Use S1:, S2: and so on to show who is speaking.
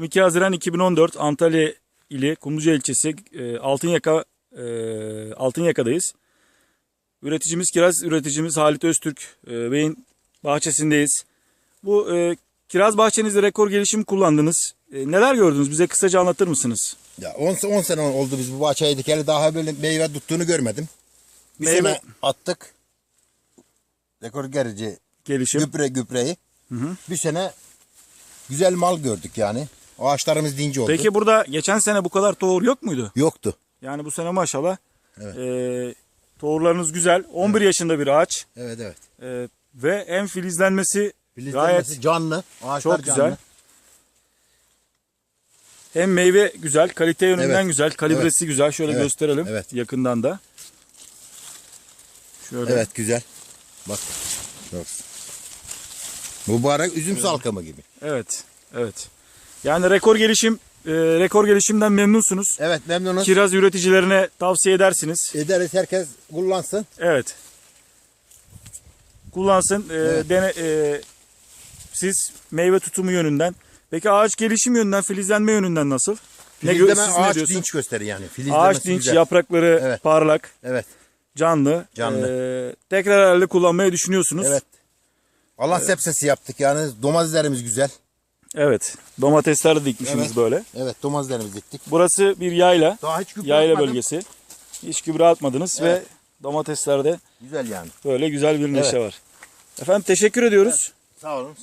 S1: 22 Haziran 2014 Antalya ili Kumluca ilçesi e, Altınyaka e, Altınyaka'dayız. Üreticimiz kiraz üreticimiz Halit Öztürk e, Bey'in bahçesindeyiz. Bu e, kiraz bahçenizde rekor gelişim kullandınız. E, neler gördünüz? Bize kısaca anlatır mısınız?
S2: Ya 10 10 sene oldu biz bu bahçeyi dikeli daha böyle meyve tuttuğunu görmedim. Bir
S1: Meyve-
S2: sene attık. Rekor gerici
S1: Gelişim.
S2: gübre gübreyi. Bir sene güzel mal gördük yani. Ağaçlarımız dinci oldu.
S1: Peki burada geçen sene bu kadar tohum yok muydu?
S2: Yoktu.
S1: Yani bu sene maşallah
S2: Evet.
S1: e, tohumlarınız güzel. 11 yaşında bir ağaç.
S2: Evet evet.
S1: E, ve hem filizlenmesi,
S2: Filizlenmesi
S1: gayet
S2: canlı. Ağaçlar
S1: çok
S2: canlı.
S1: güzel. Hem meyve güzel, kalite yönünden
S2: Evet.
S1: güzel, kalibresi güzel. Şöyle
S2: Evet.
S1: gösterelim
S2: Evet.
S1: yakından da. Şöyle.
S2: Evet güzel. Bak. Bak. Mübarek üzüm salkımı gibi.
S1: Evet. Evet. Yani rekor gelişim, e, rekor gelişimden memnunsunuz.
S2: Evet memnunuz.
S1: Kiraz üreticilerine tavsiye edersiniz.
S2: Ederiz herkes kullansın.
S1: Evet. Kullansın. E,
S2: Evet.
S1: dene, e, siz meyve tutumu yönünden. Peki ağaç gelişim yönünden, filizlenme yönünden nasıl?
S2: Filizleme
S1: ne
S2: ağaç dinç gösterir yani. Filizlemesi
S1: Ağaç dinç,
S2: güzel.
S1: yaprakları
S2: Evet.
S1: parlak,
S2: Evet.
S1: canlı.
S2: Canlı.
S1: Ee, tekrar herhalde kullanmayı düşünüyorsunuz.
S2: Evet. Allah sepsesi yaptık yani. Domateslerimiz güzel.
S1: Evet. Domatesler de dikmişsiniz
S2: Evet.
S1: böyle.
S2: Evet domateslerimizi diktik.
S1: Burası bir yayla.
S2: Daha hiç gübre
S1: Yayla
S2: atmadım.
S1: bölgesi. Hiç gübre atmadınız
S2: Evet.
S1: ve domateslerde
S2: Güzel yani.
S1: böyle güzel bir neşe var. Efendim teşekkür ediyoruz.
S2: Sağ olun.